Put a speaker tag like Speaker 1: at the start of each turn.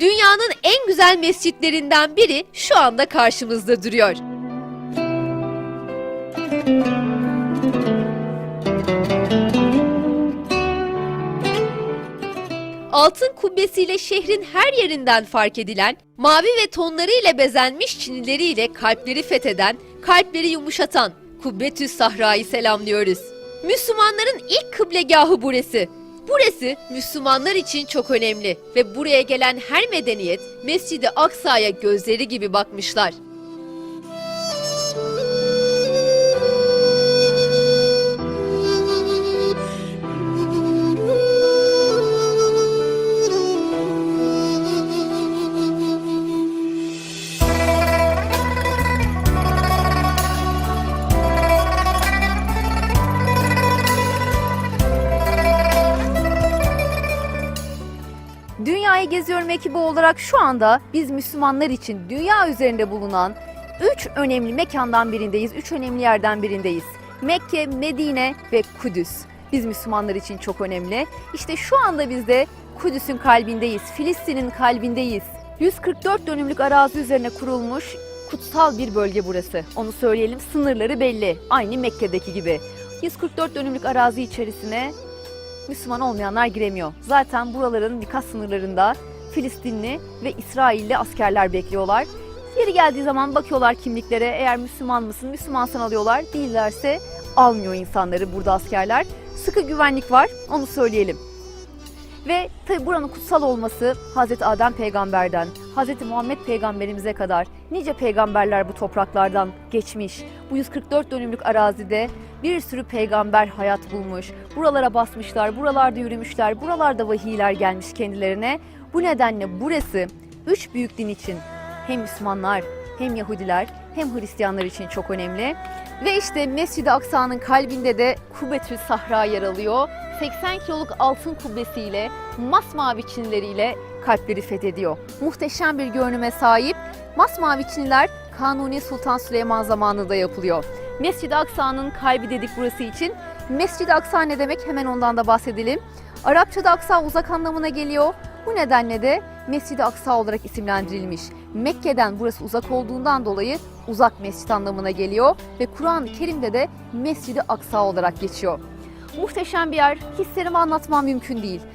Speaker 1: Dünyanın en güzel mescitlerinden biri şu anda karşımızda duruyor. Altın kubbesiyle şehrin her yerinden fark edilen, mavi ve tonları ile bezenmiş çinileriyle kalpleri fetheden, kalpleri yumuşatan Kubbetüs Sahra'yı selamlıyoruz. Müslümanların ilk kıblegahı burası. Burası Müslümanlar için çok önemli ve buraya gelen her medeniyet Mescid-i Aksa'ya gözleri gibi bakmışlar.
Speaker 2: Dünyayı Geziyorum ekibi olarak şu anda biz Müslümanlar için dünya üzerinde bulunan üç önemli mekandan birindeyiz, üç önemli yerden birindeyiz. Mekke, Medine ve Kudüs. Biz Müslümanlar için çok önemli. İşte şu anda biz de Kudüs'ün kalbindeyiz, Filistin'in kalbindeyiz. 144 dönümlük arazi üzerine kurulmuş kutsal bir bölge burası. Onu söyleyelim, sınırları belli. Aynı Mekke'deki gibi. 144 dönümlük arazi içerisine Müslüman olmayanlar giremiyor. Zaten buraların birkaç sınırlarında Filistinli ve İsrailli askerler bekliyorlar. Yeri geldiği zaman bakıyorlar kimliklere eğer Müslüman mısın, Müslümansan alıyorlar. Değillerse almıyor insanları burada askerler. Sıkı güvenlik var onu söyleyelim. Ve tabi buranın kutsal olması Hazreti Adem peygamberden, Hazreti Muhammed peygamberimize kadar nice peygamberler bu topraklardan geçmiş. Bu 144 dönümlük arazide bir sürü peygamber hayat bulmuş. Buralara basmışlar, buralarda yürümüşler, buralarda vahiyler gelmiş kendilerine. Bu nedenle burası üç büyük din için hem Müslümanlar hem Yahudiler hem Hristiyanlar için çok önemli. Ve işte Mescid-i Aksa'nın kalbinde de Kubbetül Sahra yer alıyor. 80 kiloluk altın kubbesiyle, masmavi çinileriyle kalpleri fethediyor. Muhteşem bir görünüme sahip. Masmavi çiniler Kanuni Sultan Süleyman zamanında yapılıyor. Mescid-i Aksa'nın kalbi dedik burası için. Mescid-i Aksa ne demek hemen ondan da bahsedelim. Arapçada Aksa uzak anlamına geliyor. Bu nedenle de Mescid-i Aksa olarak isimlendirilmiş. Mekke'den burası uzak olduğundan dolayı uzak mescit anlamına geliyor ve Kur'an-ı Kerim'de de Mescid-i Aksa olarak geçiyor. Muhteşem bir yer, hislerimi anlatmam mümkün değil.